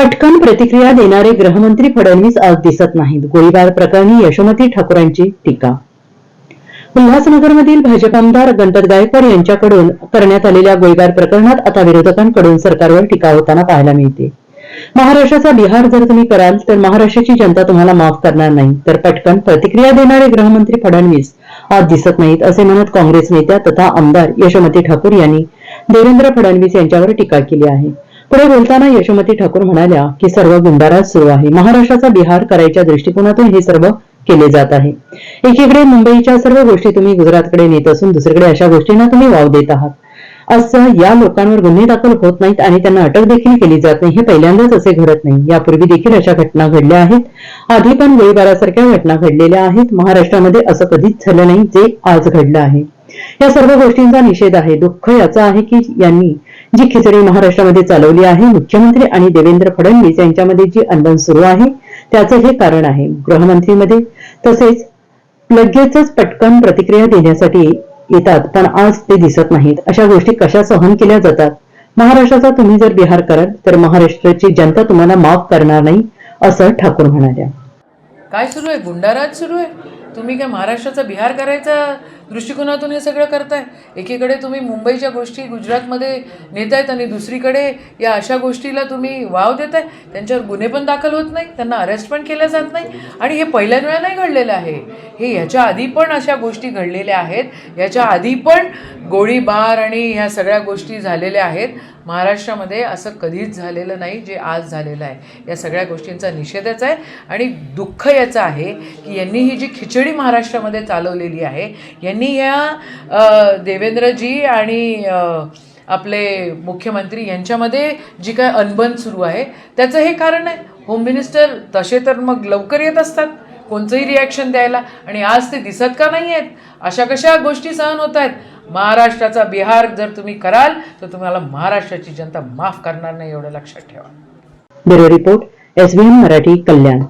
पटकन प्रतिक्रिया देणारे गृहमंत्री फडणवीस आज दिसत नाहीत. गोळीबार प्रकरणी यशोमती ठाकूरांची टीका. उल्हासनगरमधील भाजप आमदार गणपत गायकवाड यांच्याकडून करण्यात आलेल्या गोळीबार प्रकरणात आता विरोधकांकडून सरकारवर टीका होताना पाहायला मिळते. महाराष्ट्राचा बिहार जर तुम्ही कराल तर महाराष्ट्राची जनता तुम्हाला माफ करणार नाही. तर पटकन प्रतिक्रिया देणारे गृहमंत्री फडणवीस आज दिसत नाहीत असे म्हणत काँग्रेस नेत्या तथा आमदार यशोमती ठाकूर यांनी देवेंद्र फडणवीस यांच्यावर टीका केली आहे. पुढे बोलताना यशोमती ठाकूर म्हणाल्या की सर्व गुंडारात सुरू आहे. महाराष्ट्राचा बिहार करायच्या दृष्टिकोनातून हे सर्व केले जात आहे. एकीकडे मुंबईच्या सर्व गोष्टी तुम्ही गुजरातकडे नेत असून दुसरीकडे अशा गोष्टींना तुम्ही वाव देत आहात. असं या लोकांवर गुन्हे दाखल होत नाहीत आणि त्यांना अटक देखील केली जात नाही. हे पहिल्यांदाच असे घडत नाही. यापूर्वी देखील अशा घटना घडल्या आहेत. आधी पण गोळीबारासारख्या घटना घडलेल्या आहेत. महाराष्ट्रामध्ये असं कधीच झालं नाही जे आज घडलं आहे. या सर्व गोष्टींचा निषेध आहे. दुःख याचं आहे की यांनी जी खिचडी महाराष्ट्रामध्ये चालवली आहे मुख्यमंत्री आणि देवेंद्र फडणवीस यांच्यामध्ये जी अनबन सुरू आहे त्याचं हे कारण आहे. गृहमंत्रीमध्ये तसेच लगेचच पटकन प्रतिक्रिया देण्यासाठी येतात पण आज ते दिसत नाहीत. अशा गोष्टी कशा सहन केल्या जातात? महाराष्ट्राचा तुम्ही जर बिहार कराल तर महाराष्ट्राची जनता तुम्हाला माफ करणार नाही असं ठाकूर म्हणाल्या. काय सुरू आहे? गुंडाराज सुरू आहे? तुम्ही काय महाराष्ट्राचा बिहार करायचा दृष्टिकोनातून हे सगळं करताय. एकीकडे तुम्ही मुंबईच्या गोष्टी गुजरातमध्ये नेतायत आणि दुसरीकडे या अशा गोष्टीला तुम्ही वाव देताय. त्यांच्यावर गुन्हे पण दाखल होत नाही त्यांना अरेस्ट पण केल्या जात नाही आणि हे पहिल्याच वेळा नाही घडलेलं आहे. हे याच्या आधी पण अशा गोष्टी घडलेल्या आहेत. याच्या आधी पण गोळीबार आणि ह्या सगळ्या गोष्टी झालेल्या आहेत. महाराष्ट्रामध्ये असं कधीच झालेलं नाही जे आज झालेलं आहे. या सगळ्या गोष्टींचा निषेधच आहे आणि दुःख याचं आहे की यांनी ही जी खिचडी महाराष्ट्रामध्ये चालवलेली आहे यांनी या देवेंद्रजी आणि आपले मुख्यमंत्री यांच्यामध्ये जी काय अनबन सुरू आहे त्याचं हे कारण आहे. होम मिनिस्टर तसे तर मग लवकर येत असतात कोणतंही रिॲक्शन द्यायला आणि आज ते दिसत का नाही आहेत? अशा कशा गोष्टी सहन होत आहेत? महाराष्ट्राचा बिहार जर तुम्ही कराल तर तुम्हाला महाराष्ट्राची जनता माफ करणार नाही एवढं लक्षात ठेवा. Bureau report SBN Marathi Kalyan.